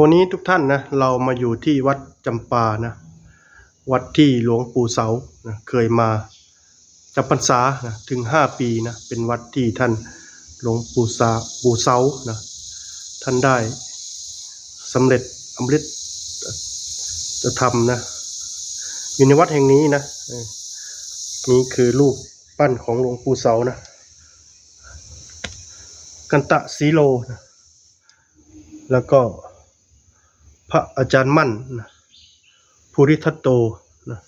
วันนี้ทุกท่านนะเรามาอยู่ที่วัดจำปานะวัดที่หลวงปู่เสานะเคยมาจำพรรษานะถึงห้าปีนะเป็นวัดที่ท่านหลวงปู่สาปู่เสานะท่านได้สำเร็จอำฤตจะทำนะอยู่ในวัดแห่งนี้นะนี่คือรูปปั้นของหลวงปู่เสานะกันตะสีโลนะแล้วก็ พระอาจารย์มั่นนะภูริทัตโตนะ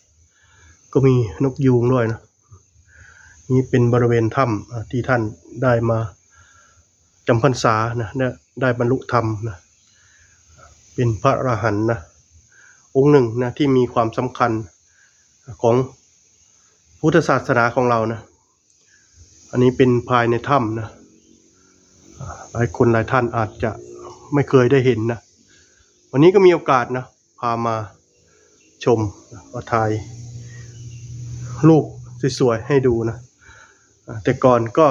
ก็มีนกยูงด้วยนะนี่เป็นบริเวณถ้ำที่ท่านได้มาจำพรรษานะได้ได้บรรลุธรรมนะเป็นพระอรหันต์นะองค์หนึ่งนะที่มีความสำคัญของพุทธศาสนาของเรานะอันนี้เป็นภายในถ้ำนะหลายคนหลายท่านอาจจะไม่เคยได้เห็นนะ วันนี้ก็มีโอกาสนะ พามาชมนะก็ถ่ายรูปสวยๆให้ดูนะ แต่ก่อนก็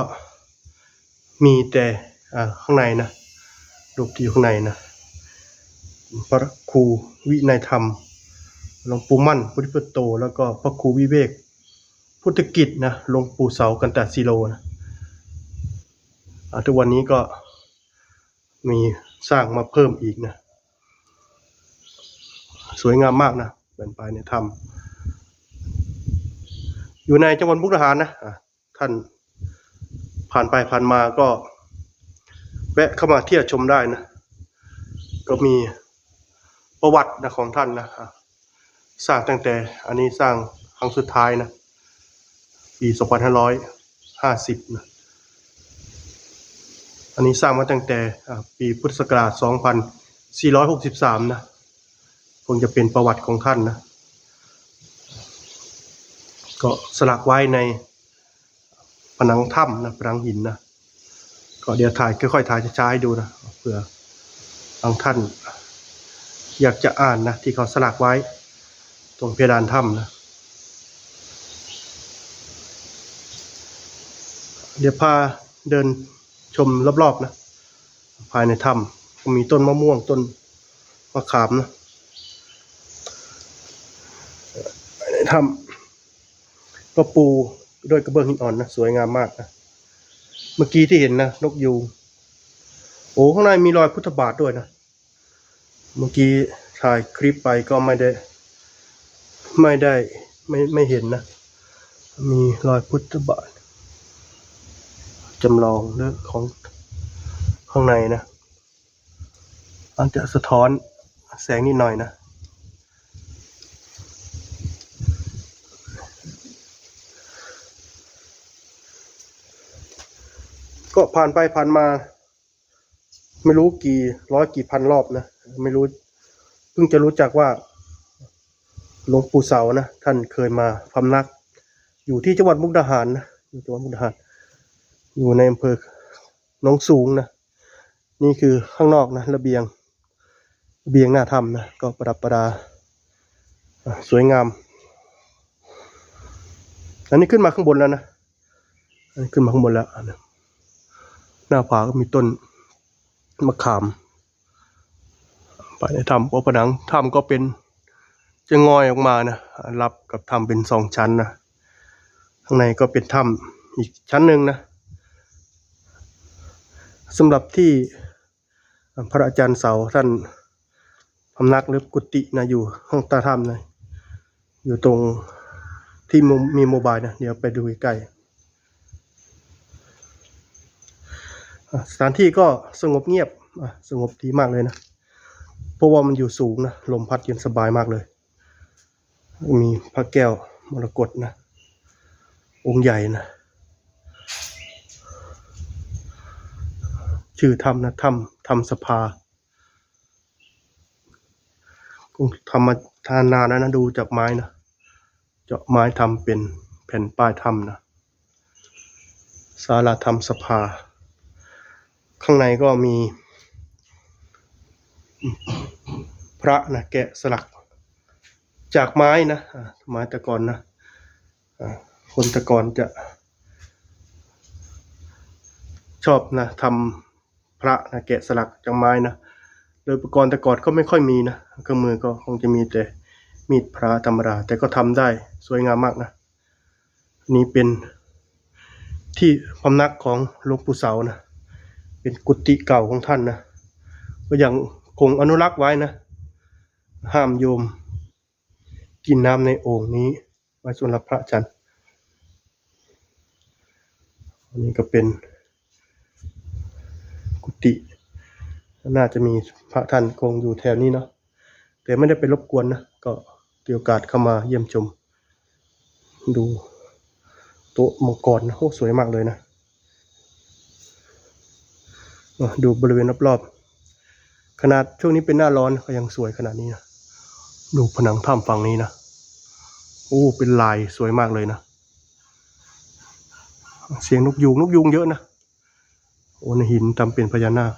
มีแต่ข้างในนะ รูปที่อยู่ข้างในนะ พระครูวินัยธรรมหลวงปู่มั่นพุทธิปัตโต แล้วก็พระครูวิเวก พุทธกิจนะหลวงปู่เสากันตสีโลนะทุกวันนี้ก็มีสร้างมาเพิ่มอีกนะ สวยงามมากนะเป็นไปในถ้ำอยู่ในจังหวัดมุกดาหารนะะท่านผ่านไปผ่านมาก็ แวะเข้ามาเที่ยวชมได้นะ ก็มีประวัตินะของท่านนะสร้างตั้งแต่อันนี้สร้างครั้งสุดท้ายนะปี2550นะอันนี้สร้างมาตั้งแต่ปีพุทธศักราช2463 นะ งจะเป็นประวัติของท่านนะ ก็สลักไว้ในผนังถ้ำนะผนังหินนะก็เดี๋ยวถ่ายค่อยๆถ่ายช้าๆให้ดูนะเผื่อบางท่าน อยากจะอ่านนะที่เขาสลักไว้ ตรงเพดานถ้ำนะเดี๋ยวพาเดินชมรอบๆนะ ภายในถ้ำก็มีต้นมะม่วงต้นมะขามนะภายใน ถ้ำก็ปูด้วยกระเบื้องหินอ่อนนะสวยงามมากนะเมื่อกี้ที่เห็นนะนกยูงโอ้ข้างในมีรอยพุทธบาทด้วยนะ เมื่อกี้ถ่ายคลิปไปก็ไม่ได้ ไม่ได้ไม่ไม่เห็นนะ มีรอยพุทธบาทจำลองเรื่องของข้างในนะอาจจะสะท้อนแสงนิดหน่อยนะ ผ่านไปผ่านมา ไม่รู้กี่ร้อยกี่พันรอบนะไม่รู้เพิ่งจะรู้จักว่าหลวงปู่เสานะท่านเคยมาพำนัก อยู่ที่จังหวัดมุกดาหารนะอยู่จังหวัดมุกดาหาร อยู่ในอำเภอหนองสูงนะนี่คือข้างนอกนะระเบียงระเบียงหน้าถ้ำนะก็ประดับประดา สวยงาม อันนี้ขึ้นมาข้างบนแล้วนะ อันนี้ขึ้นมาข้างบนแล้วอันนี้ หน้าผาก็มีต้นมะขามไปในถ้ำเพราผนังถ้ำก็เป็นจะงอยออกมานะรับกับถ้ำเป็นสองชั้นนะข้างในก็เป็นถ้ำอีกชั้นหนึ่งนะสำหรับที่พระอาจารย์เสาท่านพำนักหรือกุฏินะอยู่ห้องตาถ้ำนะอยู่ตรงที่มีโมบายนะเดี๋ยวไปดูใกล้ๆอะ สถานที่ก็สงบเงียบสงบดีมากเลยนะ เพราะว่ามันอยู่สูงนะ ลมพัดเย็นสบายมากเลย มีพระแก้วมรกตนะ องค์ใหญ่นะ ชื่อถ้ำนะถ้ำถ้ำสภาคงทำมาทานนานแล้วนะ ดูจากไม้นะ เจาะไม้ทำเป็นแผ่นป้ายถ้ำนะศาลาธรรมสภา ข้างในก็มี พระนะแกะสลัก จากไม้นะไม้ตะกอนนะคนตะกอนจะ ชอบนะทำพระนะแกะสลักจากไม้นะโดยอุปกรณ์ต่ก่อนก็ไม่ค่อยมีนะเครื่องมือก็คงจะมีแต่มีดพระธรรมดาแต่ก็ทำได้สวยงามมากนะนนี่เป็นที่พำนักของหลวงปู่เสานะ เป็นกุฏิเก่าของท่านนะ ก็ยังคงอนุรักษ์ไว้นะ ห้ามโยม กินน้ำในโอ่งนี้ไว้สำหรับพระจันทร์อันนี้ก็เป็นกุฏิน่าจะมีพระท่านคงอยู่แถวนี้เนาะแต่ไม่ได้ไปรบกวนนะ ก็มีโอกาสเข้ามาเยี่ยมชม ดูโต๊ะมังกรนะโอ้สวยมากเลยนะอะ ดูบริเวณรอบๆขนาดช่วงนี้เป็นหน้าร้อนก็ยังสวยขนาดนี้นะดูผนังถ้ำฝั่งนี้นะโอ้เป็นลายสวยมากเลยนะ เสียงนกยูงนกยูงเยอะนะโอ้ในหินทำเป็นพญานาค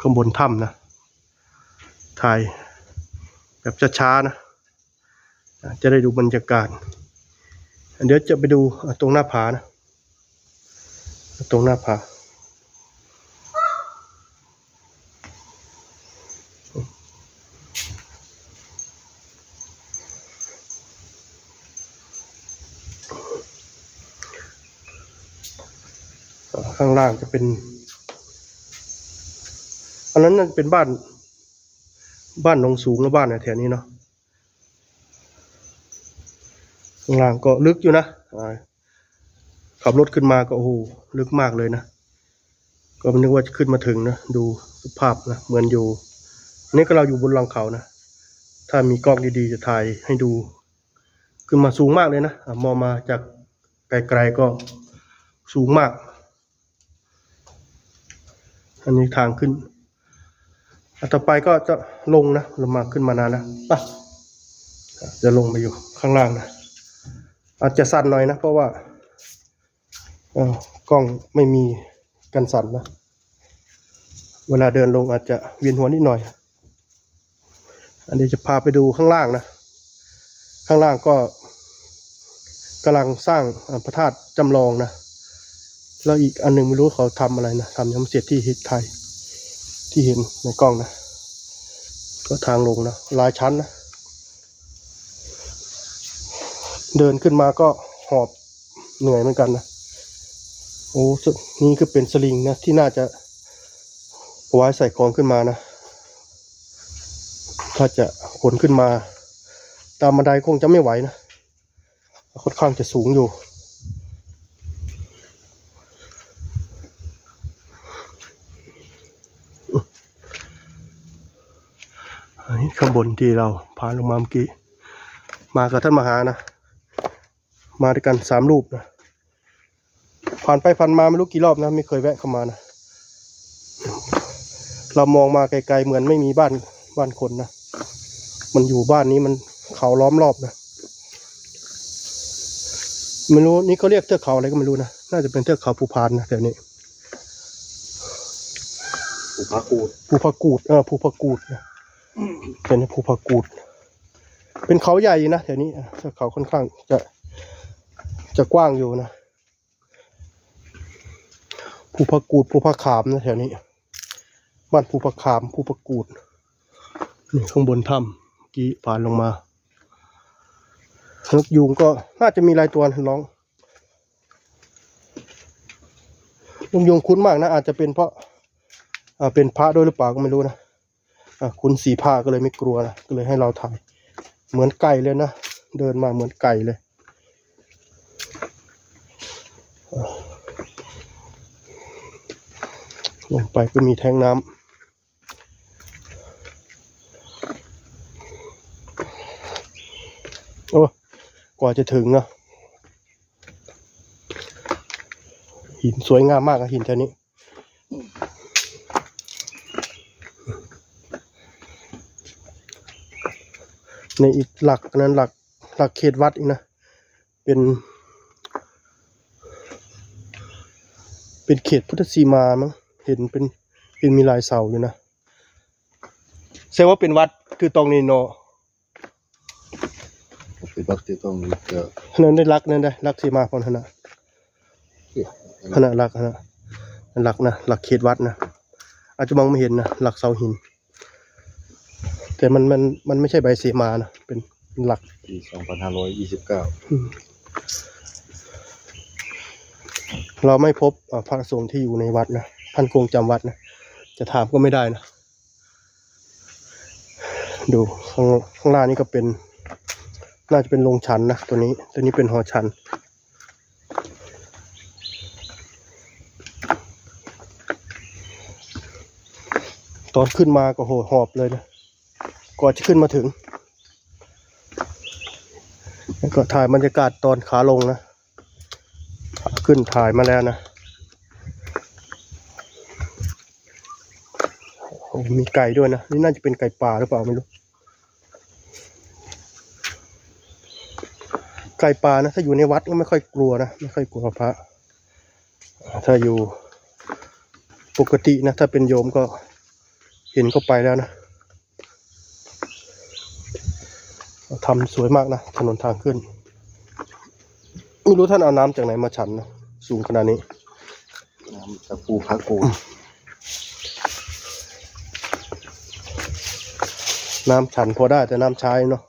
ข้างบนถ้ำนะถ่ายแบบช้าๆนะ จะได้ดูบรรยากาศ เดี๋ยวจะไปดูตรงหน้าผานะ ตรงหน้าผาข้างล่างจะเป็น อันนั้นน่าจะเป็นบ้าน บ้านนองสูงแล้วบ้านแถวนี้เนาะข้างล่างก็ลึกอยู่นะอ่า ขับรถขึ้นมาก็โอ้โหลึกมากเลยนะ ก็ไม่นึกว่าจะขึ้นมาถึงนะ ดูสภาพนะ เหมือนอยู่ นี่ก็เราอยู่บนหลังเขานะ ถ้ามีกล้องดีๆจะถ่ายให้ดู ขึ้นมาสูงมากเลยนะอะมองมาจากไกลๆก็สูงมาก อันนี้ทางขึ้นอันต่อไปก็จะลงนะลงมาขึ้นมานานแล้วปะจะลงไปอยู่ข้างล่างนะ อาจจะสั่นหน่อยนะ เพราะว่า กล้องไม่มีกันสั่นนะ เวลาเดินลงอาจจะเวียนหัวนิดหน่อย อันนี้จะพาไปดูข้างล่างนะ ข้างล่างก็กำลังสร้างพระธาตุจำลองนะ แล้วอีกอันหนึ่งไม่รู้เขาทำอะไรนะทำยังไม่เสร็จที่ฮิตไทย ที่เห็นในกล้องนะ ก็ทางลงนะหลายชั้นนะ เดินขึ้นมาก็หอบเหนื่อยเหมือนกันนะ โอ้สุดนี่คือเป็นสลิงนะ ที่น่าจะไว้ใส่กองขึ้นมานะ ถ้าจะขนขึ้นมา ตามบันไดคงจะไม่ไหวนะค่อนข้างจะสูงอยู่ อันนี้ข้างบนที่เราพาลงมาเมื่อกี้ มากับท่านมหานะ มาด้วยกันสามรูปนะ ผ่านไปผ่านมาไม่รู้กี่รอบนะ ไม่เคยแวะเข้ามานะ เรามองมาไกลๆเหมือนไม่มีบ้านบ้านคนนะ มันอยู่บ้านนี้มันเขาล้อมรอบนะไม่รู้นี่เขาเรียกเทือกเขาอะไรก็ไม่รู้นะน่าจะเป็นเทือกเขาภูพานนะแถวนี้อุปากูดภูพากูดเออภูพากูดนะเป็นภูพากูด เป็นเขาใหญ่นะแถวนี้เทือกเขาค่อนข้างจะจะกว้างอยู่นะ ภูพากูดภูพาขามนะแถวนี้ บ้านภูพาขามภูพากูดนี่ข้างบนถ้ำเมื่อกี้ผ่านลงมานกยูงก็น่าจะมีลายตัวร้องนกยูงคุ้นมากนะ อาจจะเป็นเพราะอ่าเป็นพระด้วยหรือเปล่าก็ไม่รู้นะอ่าคุณสีผ้าก็เลยไม่กลัวนะก็เลยให้เราถ่ายเหมือนไก่เลยนะ เดินมาเหมือนไก่เลยอ่า ลงไปก็มีแทงน้ำโอ้กว่าจะถึงนะหินสวยงามมากอะหินแถวนี้ในอีกหลักนนั้นหลักหลักเขตวัดอีกนะ เป็น เป็นเขตพุทธสีมามั้ง เห็นเป็นเป็นมีลายเสาอยู่นะแสดงว่าเป็นวัดคือตรงนี้เนาะเป็นบักที่ต้องเจอนั่นได้รักนั่นได้รักสีมาพอนนะขนาดรักนะหลักนะหลักเขตวัดนะอาจจะมองไม่เห็นนะหลักเสาหิน แต่มันมันมันไม่ใช่ใบเสมานะเป็นหลักปีสองพันห้าร้อยยี่สิบเก้าเราไม่พบอ่าพระสงฆ์ที่อยู่ในวัดนะ ท่านคงจำวัดนะ จะถามก็ไม่ได้นะ ดูข้างข้างล่างนี่ก็เป็น น่าจะเป็นโรงชันนะ ตัวนี้ ตัวนี้เป็นหอชัน ตอนขึ้นมาก็โหหอบเลยนะกว่าจะขึ้นมาถึง แล้วก็ถ่ายบรรยากาศตอนขาลงนะ ขึ้นถ่ายมาแล้วนะโอ้ มีไก่ด้วยนะ นี่น่าจะเป็นไก่ป่าหรือเปล่าไม่รู้ ไก่ป่านะ ถ้าอยู่ในวัดก็ไม่ค่อยกลัวนะไม่ค่อยกลัวพระ ถ้าอยู่ปกตินะ ถ้าเป็นโยมก็เห็นก็ไปแล้วนะทำสวยมากนะ ถนนทางขึ้น ไม่รู้ท่านเอาน้ำจากไหนมาฉันนะ สูงขนาดนี้ น้ำจากภูพระกู น้ำฉันพอได้แต่น้ำใช้เนาะ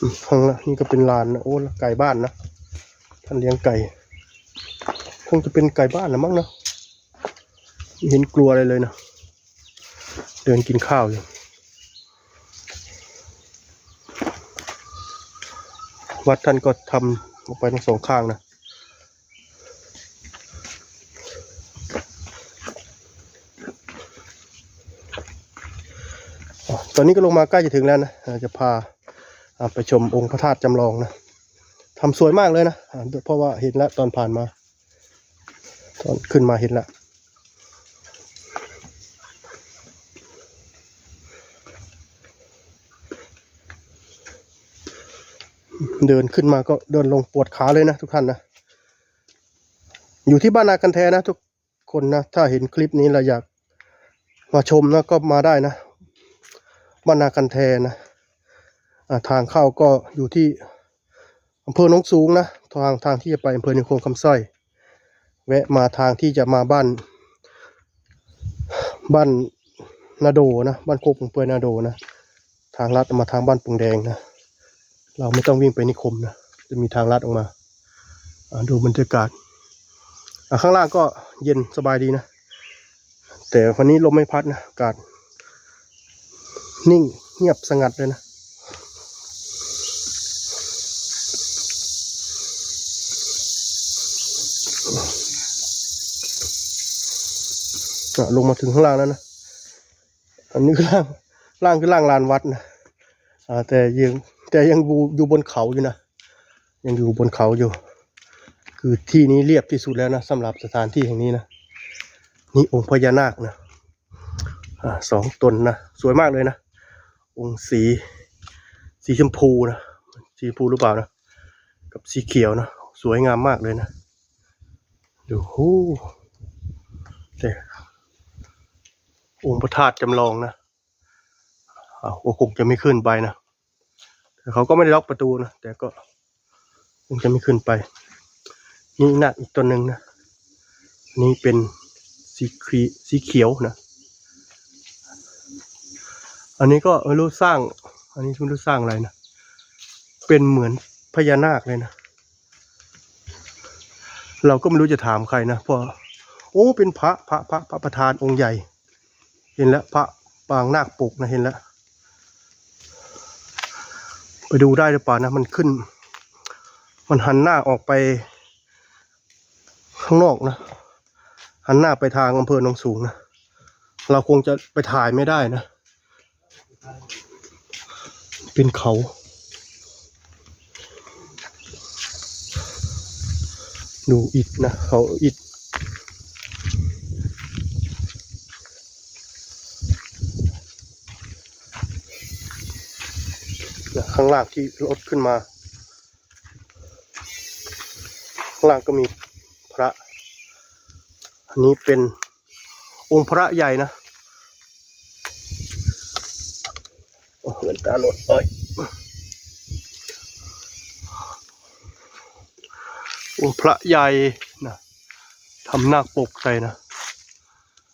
อืมข้างล่างนี่ก็เป็นลานนะโอ้ไก่บ้านนะท่านเลี้ยงไก่คงจะเป็นไก่บ้านนะมั้งเนาะเห็นกลัวอะไรเลยนะเดินกินข้าวอยู่วัดท่านก็ทำออกไปทั้งสองข้างนะ ตอนนี้ก็ลงมาใกล้จะถึงแล้วนะจะพาไปชมองค์พระธาตุจำลองนะทำสวยมากเลยนะเพราะว่าเห็นแล้วตอนผ่านมา ตอนขึ้นมาเห็นแล้วเดินขึ้นมาก็เดินลงปวดขาเลยนะทุกท่านนะ อยู่ที่บ้านนากันแทนะทุกคนนะ ถ้าเห็นคลิปนี้เราอยากมาชมนะก็มาได้นะ บ้านนากันแทนะทางเข้าก็อยู่ที่อำเภอหนองสูงนะทางทางที่จะไปอำเภอนิคมคำสร้อยแวะมาทางที่จะมาบ้าน บ้านนาโดนะบ้านโคกปุงเปยนาโดนะทางลัดมาทางบ้านปุงแดงนะเราไม่ต้องวิ่งไปนิคมนะจะมีทางลัดออกมาดูบรรยากาศข้างล่างก็เย็นสบายดีนะ แต่วันนี้ลมไม่พัดนะอากาศ นิ่งเงียบสงัดเลยนะ ลงมาถึงข้างล่างแล้วนะ อันนี้คือล่างล่างคือล่างลานวัดนะอ่าแต่ยังแต่ยังอยู่อยู่บนเขาอยู่นะ ยังอยู่บนเขาอยู่ คือที่นี้เรียบที่สุดแล้วนะสำหรับสถานที่แห่งนี้นะ นี่องค์พญานาคนะอ่าสองตนนะ สวยมากเลยนะ องค์สี สีชมพูนะสีชมพูหรือเปล่านะ กับสีเขียวนะ สวยงามมากเลยนะ ดูหูแต่องค์พระธาตุจำลองนะอาโอ้คงจะไม่ขึ้นไปนะแต่เขาก็ไม่ได้ล็อกประตูนะ แต่ก็คงจะไม่ขึ้นไป นี่นาคอีกตัวหนึ่งนะ นี่เป็นสีคีสีเขียวนะ อันนี้ก็ไม่รู้สร้าง อันนี้ไม่รู้สร้างอะไรนะ เป็นเหมือนพญานาคเลยนะ เราก็ไม่รู้จะถามใครนะเพราะโอ้เป็นพระพระพระพระประธานองค์ใหญ่ เห็นแล้วพระปางนาคปกนะเห็นแล้ว ไปดูได้หรือเปล่านะ มันขึ้น มันหันหน้าออกไป ข้างนอกนะ หันหน้าไปทางอำเภอหนองสูงนะ เราคงจะไปถ่ายไม่ได้นะ เป็นเขา ดูอิฐนะเขาอิฐนะข้างล่างที่รถขึ้นมา ข้างล่างก็มีพระ อันนี้เป็นองค์พระใหญ่นะ โอ้เงินตาหลดเอ้ยองค์พระใหญ่นะทำหน้าปกใส่นะ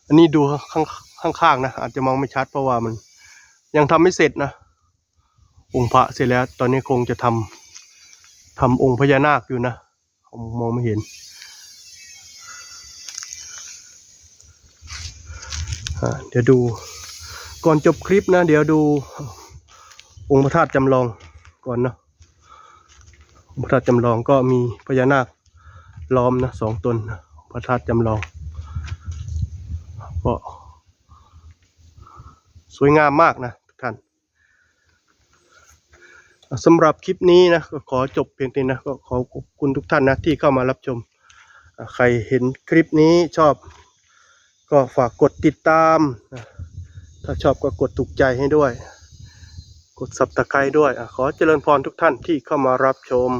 อันนี้ดูข้างข้างๆนะ อาจจะมองไม่ชัดเพราะว่ามัน ยังทำไม่เสร็จนะองค์พระเสร็จแล้ว ตอนนี้คงจะทำทำองค์พญานาคอยู่นะผมมองไม่เห็นเดี๋ยวดูก่อนจบคลิปนะ เดี๋ยวดู องค์พระธาตุจำลองก่อนเนาะองค์พระธาตุจำลองก็มีพญานาคล้อมนะสองตนนะพระธาตุจำลองก็สวยงามมากนะทุกท่านสำหรับคลิปนี้นะก็ขอจบเพียงเท่านี้นะก็ขอขอบคุณทุกท่านนะที่เข้ามารับชม ใครเห็นคลิปนี้ชอบก็ฝากกดติดตาม ถ้าชอบก็กดถูกใจให้ด้วย กดสับตะไคร้ด้วยอะขอเจริญพรทุกท่านที่เข้ามารับชม